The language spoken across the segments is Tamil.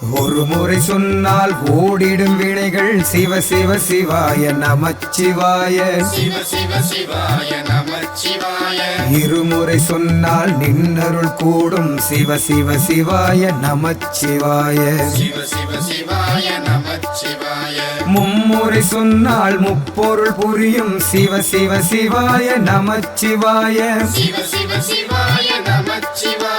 ஒரு முறை சொன்னால் ஓடிடும் வினைகள் சிவ சிவ சிவாய நமச்சிவாய. சிவ சிவ சிவாய நமச்சிவாய இருமுறை சொன்னால் நின்னருள் கூடும் சிவ சிவ சிவாய நமச்சிவாய. சிவ சிவ சிவாய நமச்சிவாய மும்முறை சொன்னால் முப்பொருள் புரியும் சிவ சிவ சிவாய நமச்சிவாய சிவ சிவ சிவாய நமச்சிவாய.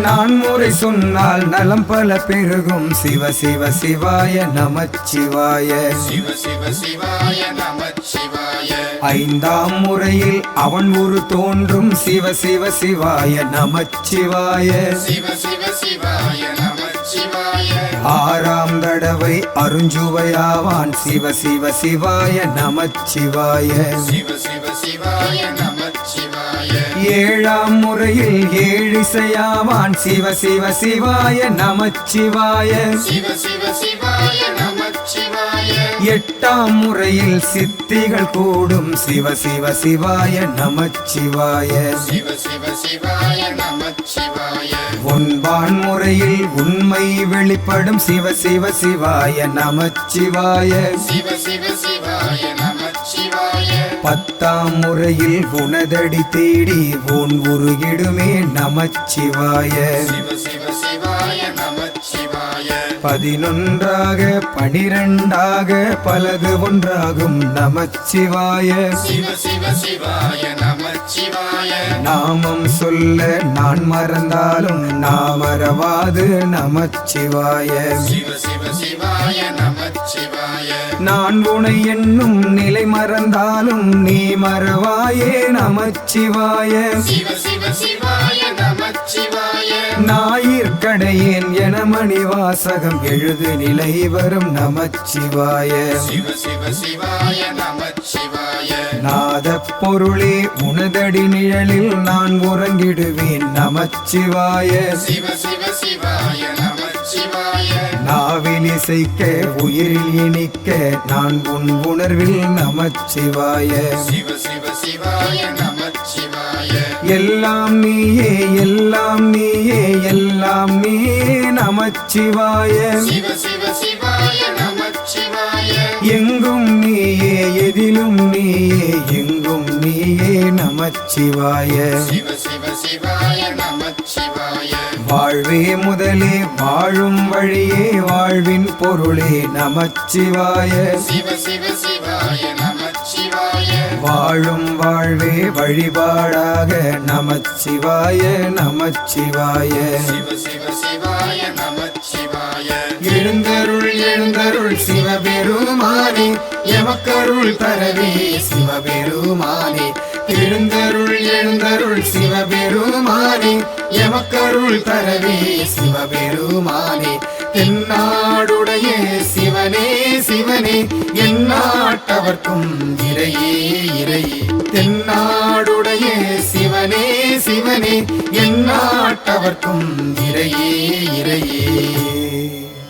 நான் முறை சொன்னால் நலம் பல பெருகும். சிவ சிவ சிவாய நமச்சிவாய. சிவ சிவ சிவாய நமச்சிவாய ஐந்தாம் முறையில் அவன் ஒரு தோன்றும். சிவ சிவ சிவாய நமச்சிவாய. சிவ சிவ சிவாய நமச்சிவாய ஆறாம் தடவை அருஞ்சுவையாவான். சிவ சிவ சிவாய நமச்சிவாய. சிவ சிவ சிவாய ஏழாம் முறையில் ஏழிசையாவான். சிவ சிவ சிவாய நமச்சிவாய. சிவ சிவ சிவாய நமச்சிவாய. எட்டாம் முறையில் சித்திகள் கூடும். சிவ சிவ சிவாய நமச்சிவாய. சிவ சிவ சிவாய நமச்சிவாய. ஒன்பான் முறையில் உண்மை வெளிப்படும். சிவ சிவ சிவாய நமச்சிவாய. சிவ சிவ சிவாய பத்தாம் முறையில் உனதடி தேடி உன் உருகிடுமே நமச்சிவாய. பதினொன்றாக பனிரெண்டாக பலது ஒன்றாகும் நமச்சிவாய. சிவ சிவ சிவாய நம நாமம் சொல்ல நான் மறந்தாலும் சிவ சிவாய நமச்சிவாய. நான் உனை என்னும் நிலை மறந்தாலும் நீ மறவாயே நமச்சிவாய. சிவ சிவ சிவாய நமச்சிவாய. ஞாயிற்கடையேன் என மணிவாசகம் எழுது நிலை வரும் நமச்சிவாய. சிவ சிவ சிவாய நமச்சிவாய. பொருளே உனதடி நிழலில் நான் உறங்கிடுவேன். நமச்சிவாய. சிவ சிவ சிவாய நமச்சிவாய. நாவில் இசைக்க உயிரில் இனிக்க நான் உன் உணர்வில் நமச்சிவாய. சிவ சிவ சிவாய நமச்சிவாய. எல்லாம் நீயே எல்லாம் நீயே எல்லாம் நீயே நமச்சிவாய. சிவ சிவ சிவாய நமச்சிவாய. எங்கும் நீயே எதிலும் நீயே எங்கும் நீயே நமச்சிவாய. வாழ்வே முதலே வாழும் வழியே வாழ்வின் பொருளே நமச்சிவாய. வாழும் வாழ்வே வழிபாடாக நமச்சிவாய நமச்சிவாய. சிவ எமக்கருள் தரவே சிவபெருமானே. எழுந்தருள் எழுந்தருள் சிவபெருமானே. எமக்கருள் தரவே சிவபெருமானே. தென்னாடுடைய சிவனே சிவனே. எந்நாட்டவர்க்கும் இறையே இறையே. தென்னாடுடைய சிவனே சிவனே. எந்நாட்டவர்க்கும் இறையே இறையே.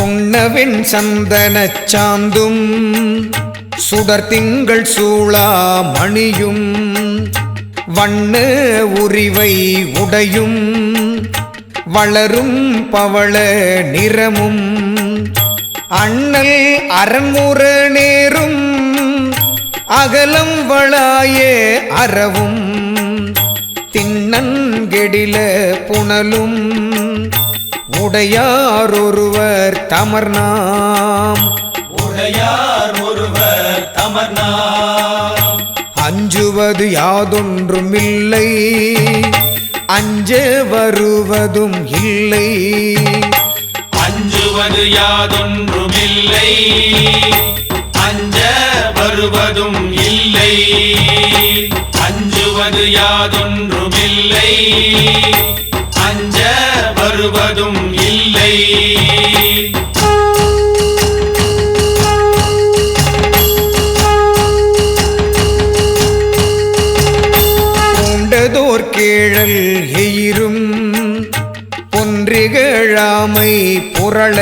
சொன்னவென் சந்தன சாந்தும் சுடர் திங்கள் சூழா மணியும் வண்ண உரிவை உடையும் வளரும் பவள நிறமும் அண்ணல் அரண்முற நேரும் அகலம் வளாய அறவும் திண்ணன்கெடில புனலும் உடையார் ஒருவர் தமர்நாம். உடையார் ஒருவர் தமர்நாம். அஞ்சுவது யாதொன்றுமில்லை அஞ்ச வருவதும் இல்லை. அஞ்சுவது யாதொன்றுமில்லை அஞ்ச வருவதும் இல்லை. அஞ்சுவது யாதொன்றுமில்லை அஞ்ச வருவதும் இல்லை பூண்டதோர் கேழல் எயிரும் பொன்றிகழாமை புரள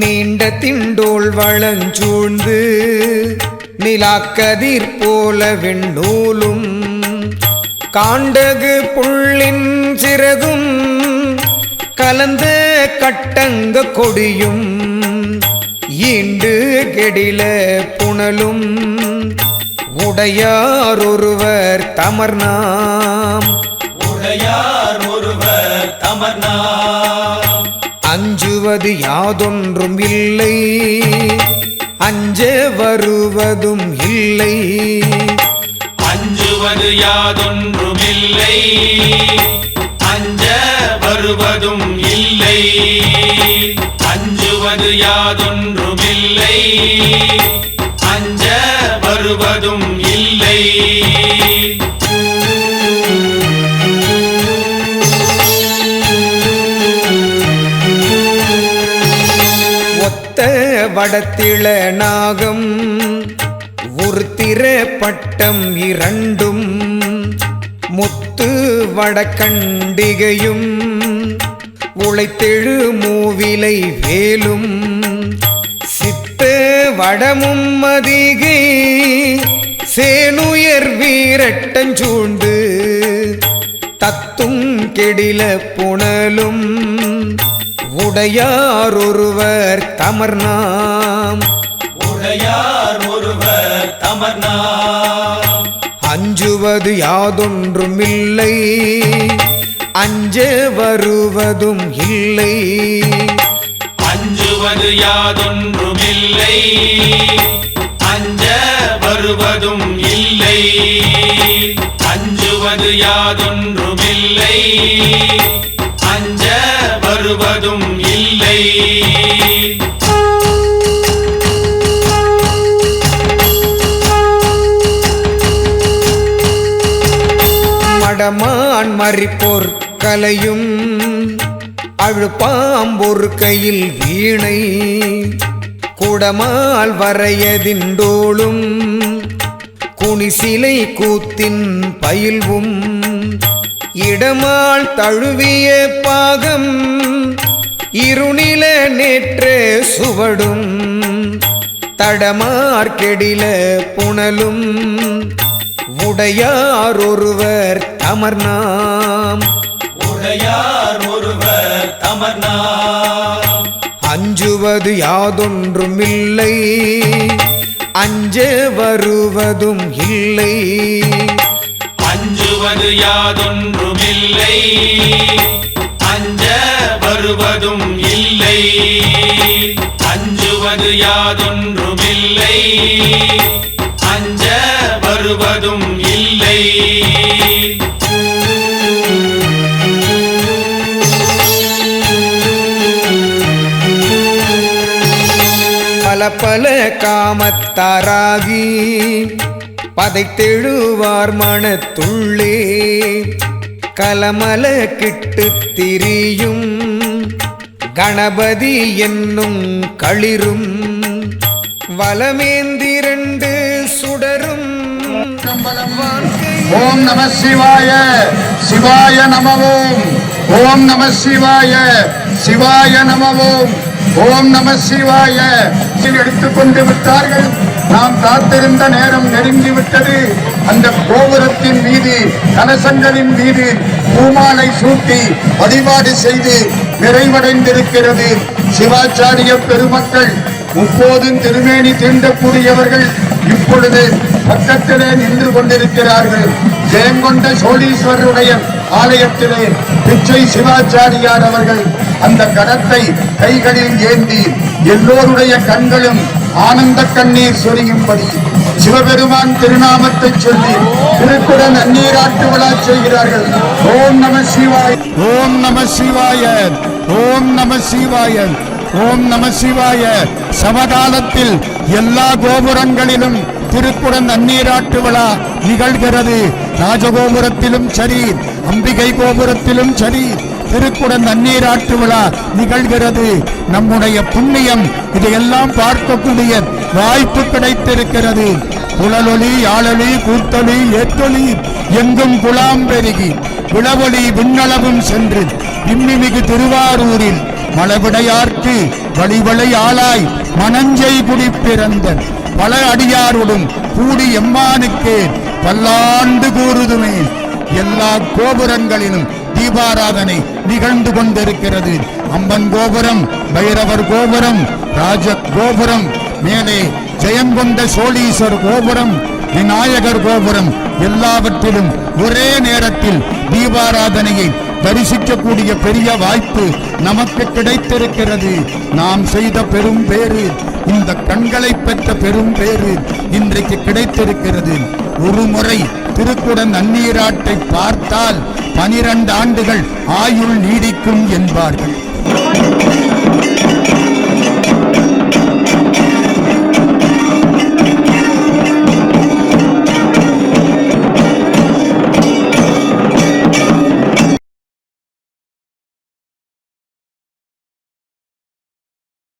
நீண்ட திண்டோள் வளஞ்சூழ்ந்து நிலாக்கதிர் போல விண்ணூலும் காண்டகு புள்ளின் சிறகும் கலந்த கட்டங்க கொடியும் ஈண்டு கெடில புனலும். உடையார் ஒருவர் தமர்நாம். உடையார் ஒருவர் தமர்நாம். அஞ்சுவது யாதொன்றும் இல்லை அஞ்ச வருவதும் இல்லை. அஞ்சுவது யாதொன்றுமில்லை அஞ்ச வருவதும் இல்லை. அஞ்சுவது யாதொன்றுமில்லை. அஞ்ச வருவதும் இல்லை. ஒத்த வடத்திள நாகம் உருத்திர பட்டம் இரண்டும். முத்து வடக்கண்டிகையும். உழைத்தெழு மூவிலை வேலும். சித்த வடமும் அதிகை சேனுயர் வீரட்டஞ்சூழ்ந்து தத்தும் கெடில புனலும். உடையார் ஒருவர் தமர்நாம். உடையார் ஒருவர் தமர்நாம். அஞ்சுவது யாதொன்றுமில்லை. அஞ்ச வருவதும் இல்லை. அஞ்சுவது யாதொன்றுமில்லை. அஞ்ச வருவதும் இல்லை. அஞ்சுவது யாதொன்றுமில்லை. அஞ்ச வருவதும் இல்லை. மடமான் மறிப்போர் கலையும் அழுப்பாம்பொரு கையில் வீணை குடமால் வரையதிண்டோளும் குனிசிலை கூத்தின் பயில்வும் இடமால் தழுவிய பாகம் இருநில நேற்றே சுவடும் தடமார்கெடில புனலும் உடையார் ஒருவர் அமர்நாம் உடையார் ஒருவர் தமர்நாம் அஞ்சுவது யாதொன்றுமில்லை அஞ்ச வருவதும் இல்லை. அஞ்சுவது யாதொன்றுமில்லை அஞ்ச வருவதும் இல்லை. அஞ்சுவது யாதொன்றுமில்லை அஞ்ச பல காமத்தாராகி பதைத்தெழுவார் மனத்துள்ளே. கலமல கிட்டு திரியும் கணபதி என்னும் களிரும். வலமேந்திரண்டு சுடரும். ஓம் நம சிவாய சிவாய நமவோம் ஓம். நம சிவாய சிவாய நமவோம் ஓம் நம சிவாய. எடுத்துக்கொண்டு விட்டார்கள். நாம் காத்திருந்த நேரம் நெருங்கி விட்டது. அந்த கோபுரத்தின் மீது கலசங்களின் மீது பூமாலை சூட்டி வழிபாடு செய்து நிறைவடைந்திருக்கிறது. சிவாச்சாரிய பெருமக்கள் முப்போதும் திருமேனி தீண்டக்கூடியவர்கள் இப்பொழுது பக்கத்திலே நின்று கொண்டிருக்கிறார்கள். ஜெயங்கொண்ட சோழீஸ்வரருடைய ஆலயத்திலே பிச்சை சிவாச்சாரியார் அவர்கள் அந்த கணத்தை கைகளில் ஏந்தி எல்லோருடைய கண்களும் ஆனந்த கண்ணீர் சொரியும்படி சிவபெருமான் திருநாமத்தை சொல்லி திருக்குடன் அந்நீராட்டு விழா செய்கிறார்கள். ஓம் நம சிவாய. ஓம் நம சிவாய. ஓம் நம சிவாய. ஓம் நம சிவாய. சமகாலத்தில் எல்லா கோபுரங்களிலும் திருக்குடன் அந்நீராட்டு விழா நிகழ்கிறது. ராஜகோபுரத்திலும் சரி அம்பிகை கோபுரத்திலும் சரி திருக்குடன் தண்ணீராட்டு விழா நிகழ்கிறது. நம்முடைய புண்ணியம் இதையெல்லாம் பார்க்கக்கூடிய வாய்ப்பு கிடைத்திருக்கிறது. குழலொலி யாழொலி கூத்தொலி ஏத்தொலி எங்கும் குலாம் பெருகி விளவொலி விண்ணளவும் சென்று விம்மிமிகு திருவாரூரில் மலவிடையார்க்கு வழிவளை ஆளாய் மனஞ்சை குடி பிறந்த பல அடியாருடன் கூடி எம்மானுக்கு பல்லாண்டு கூறுதுமே. எல்லா கோபுரங்களிலும் தீபாராதனை நிகழ்ந்து கொண்டிருக்கிறது. அம்பன் கோபுரம் பைரவர் கோபுரம் ராஜ கோபுரம் மேலே ஜெயங்கொண்ட சோழீஸ்வர் கோபுரம் விநாயகர் கோபுரம் எல்லாவற்றிலும் ஒரே நேரத்தில் தீபாராதனையை தரிசிக்கக்கூடிய பெரிய வாய்ப்பு நமக்கு கிடைத்திருக்கிறது. நாம் செய்த பெரும் பேரு இந்த கண்களை பெற்ற பெரும் பேரு இன்றைக்கு கிடைத்திருக்கிறது. ஒரு முறை திருக்குடன் நன்னீராட்டை பார்த்தால் பனிரண்டு ஆண்டுகள் ஆயுள் நீடிக்கும் என்பார்கள்.